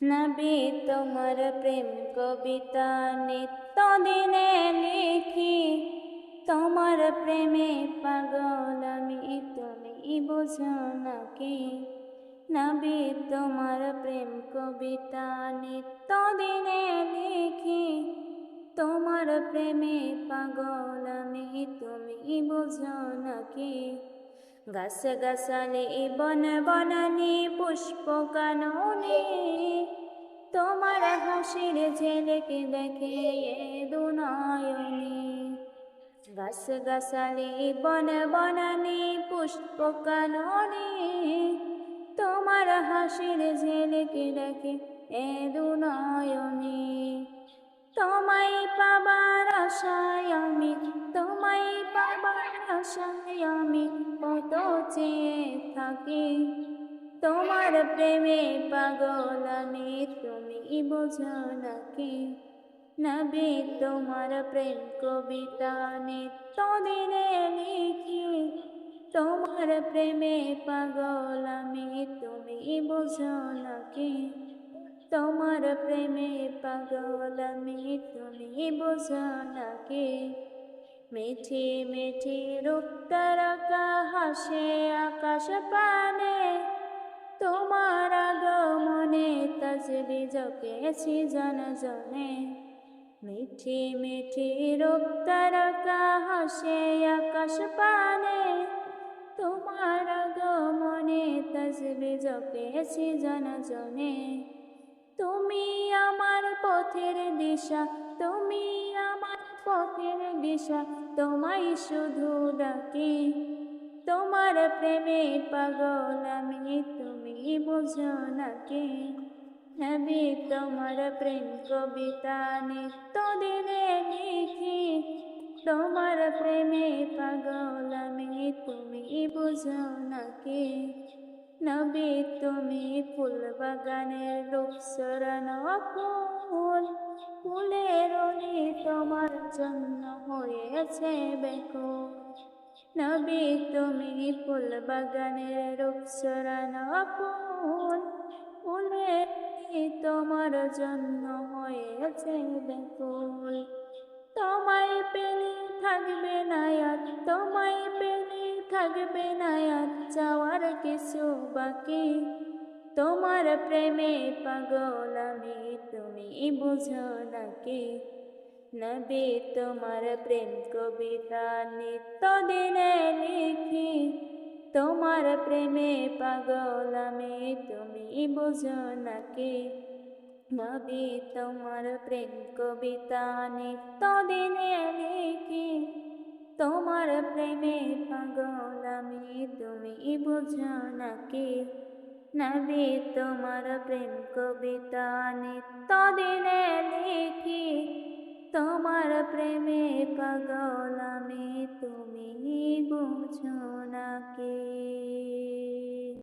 নবী তোমার প্রেম কবিতা নিত্য দিনে লিখি। তোমার প্রেমে পাগল আমি, তুমি বোঝো নাকি নবী তোমার প্রেম কবিতা নিত্য দিনে লিখি। তোমার প্রেমে পাগল আমি, তুমি বোঝো নাকি গাছ গাছালে বন বনানি পুষ্প কাননে তোমার হাসির ছেলেকে দেখে দুনয়নে। গাছ গাছালে বন বনানি পুষ্প কাননে তোমার হাসির ছেলেকে দেখে এ দুনয়নে। তোমায় পাবার আশায় আমি তোমায় চেয়ে থাকি। তোমার প্রেমে পাগল আমি, তুমি বোঝো নাকি? নবী, তোমার প্রেম কবিতা নিত্য দিনে লিখি। তোমার প্রেমে পাগল আমি, তুমি বোঝো নাকি? তোমার প্রেমে পাগল আমি, তুমি বোঝো নাকি? মিঠি মিঠি রূপ তারকা হাসে আকাশ পানে, তোমার আগমনে তসবি জপেছি জন জনে মিঠি মিঠি রূপ তারকা হাসে আকাশ পানে, তোমার আগমনে তসবি জপেছি জন জনে তুমি আমার পথের দিশা, তুমি আমার পথের দিশা, তোমায় শুধু ডাকি। তোমার প্রেমে পাগল আমি, তুমি বোঝো নাকি নবী তোমার প্রেম কবিতা নিত্য দিনে লিখি। তোমার প্রেমে পাগল আমি, তুমি বোঝো নাকি নবী, তুমি ফুল বাগানের রূপ সরানো ফুল, ফুলের তোমার জন্য হয়েছে বেকুল নবী তুমি ফুল বাগানের রূপ সরানো ফুল ফুলের তোমার জন্য হয়েছে বেকুল। তোমায় পেলে থাকবে না আর, তোমায় পেলে থাকবে না আর যাওয়ার কিছু বাকি। তোমার প্রেমে পাগল আমি, তুমি বুঝো নাকি নবী তোমার প্রেম কবিতা নিত্য দিনে লিখি তোমার প্রেমে পাগল আমি তুমি বুঝো নাকি নবী তোমার প্রেম কবিতা নিত্য দিনে লিখি তোমার প্রেমে পাগল আমি তুমি বুঝো নাকি নবী তোমার প্রেম কবিতা নিত্য দিনে লিখি তোমার প্রেমে পাগল আমি তুমি বুঝো নাকি?